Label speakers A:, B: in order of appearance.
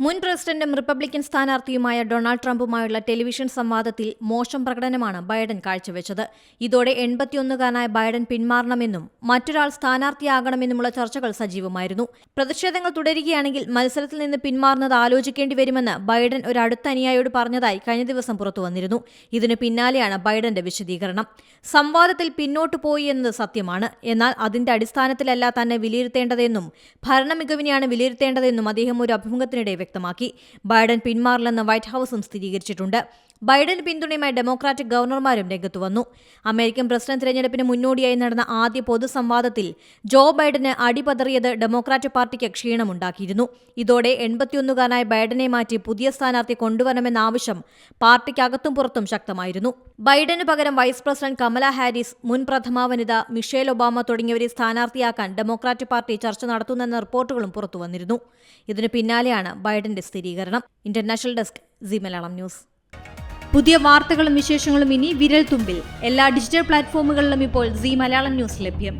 A: മുൻ പ്രസിഡന്റും റിപ്പബ്ലിക്കൻ സ്ഥാനാർത്ഥിയുമായ ഡൊണാൾഡ് ട്രംപുമായുള്ള ടെലിവിഷൻ സംവാദത്തിൽ മോശം പ്രകടനമാണ് ബൈഡൻ കാഴ്ചവെച്ചത്. ഇതോടെ എൺപത്തിയൊന്നുകാരനായ ബൈഡൻ പിന്മാറണമെന്നും മറ്റൊരാൾ സ്ഥാനാർത്ഥിയാകണമെന്നുമുള്ള ചർച്ചകൾ സജീവമായിരുന്നു. പ്രതിഷേധങ്ങൾ തുടരുകയാണെങ്കിൽ മത്സരത്തിൽ നിന്ന് പിന്മാറുന്നത് ആലോചിക്കേണ്ടി വരുമെന്ന് ബൈഡൻ ഒരു അടുത്ത അനുയായിയോട് പറഞ്ഞതായി കഴിഞ്ഞ ദിവസം പുറത്തുവന്നിരുന്നു ഇതിനു പിന്നാലെയാണ് ബൈഡന്റെ വിശദീകരണം. സംവാദത്തിൽ പിന്നോട്ട് പോയി എന്നത് സത്യമാണ്. എന്നാൽ അതിന്റെ അടിസ്ഥാനത്തിലല്ല തന്നെ വിലയിരുത്തേണ്ടതെന്നും ഭരണ മികവിനെയാണ് വിലയിരുത്തേണ്ടതെന്നും അദ്ദേഹം ഒരു അഭിമുഖത്തിനിടെ വ്യക്തമാക്കി. ബൈഡൻ പിന്മാറില്ലെന്ന് വൈറ്റ് ഹൌസും സ്ഥിരീകരിച്ചിട്ടുണ്ട്. ബൈഡൻ പിന്തുണയുമായി ഡെമോക്രാറ്റിക് ഗവർണർമാരും രംഗത്തു വന്നു. അമേരിക്കൻ പ്രസിഡന്റ് തിരഞ്ഞെടുപ്പിന് മുന്നോടിയായി നടന്ന ആദ്യ പൊതുസംവാദത്തിൽ ജോ ബൈഡന് അടിപതറിയത് ഡെമോക്രാറ്റ് പാർട്ടിക്ക് ക്ഷീണമുണ്ടാക്കിയിരുന്നു. ഇതോടെ എൺപത്തിയൊന്നുകാരനായ ബൈഡനെ മാറ്റി പുതിയ സ്ഥാനാർത്ഥി കൊണ്ടുവരണമെന്ന ആവശ്യം പാർട്ടിക്കകത്തും പുറത്തും ശക്തമായിരുന്നു. ബൈഡന് പകരം വൈസ് പ്രസിഡന്റ് കമല ഹാരിസ് മുൻ പ്രഥമ വനിത മിഷേൽ ഒബാമ തുടങ്ങിയവരെ സ്ഥാനാർത്ഥിയാക്കാൻ ഡെമോക്രാറ്റ് പാർട്ടി ചർച്ച നടത്തുന്നെന്ന റിപ്പോർട്ടുകളും പുറത്തുവന്നിരുന്നു. ഇതിനു പിന്നാലെയാണ് ബൈഡന്റെ സ്ഥിരീകരണം. International desk Zee Malayalam news. പുതിയ വാർത്തകളും വിശേഷങ്ങളും ഇനി വിരൽ തുമ്പിൽ എല്ലാ ഡിജിറ്റൽ പ്ലാറ്റ്ഫോമുകളിലും ഇപ്പോൾ സി മലയാളം ന്യൂസ് ലഭ്യം.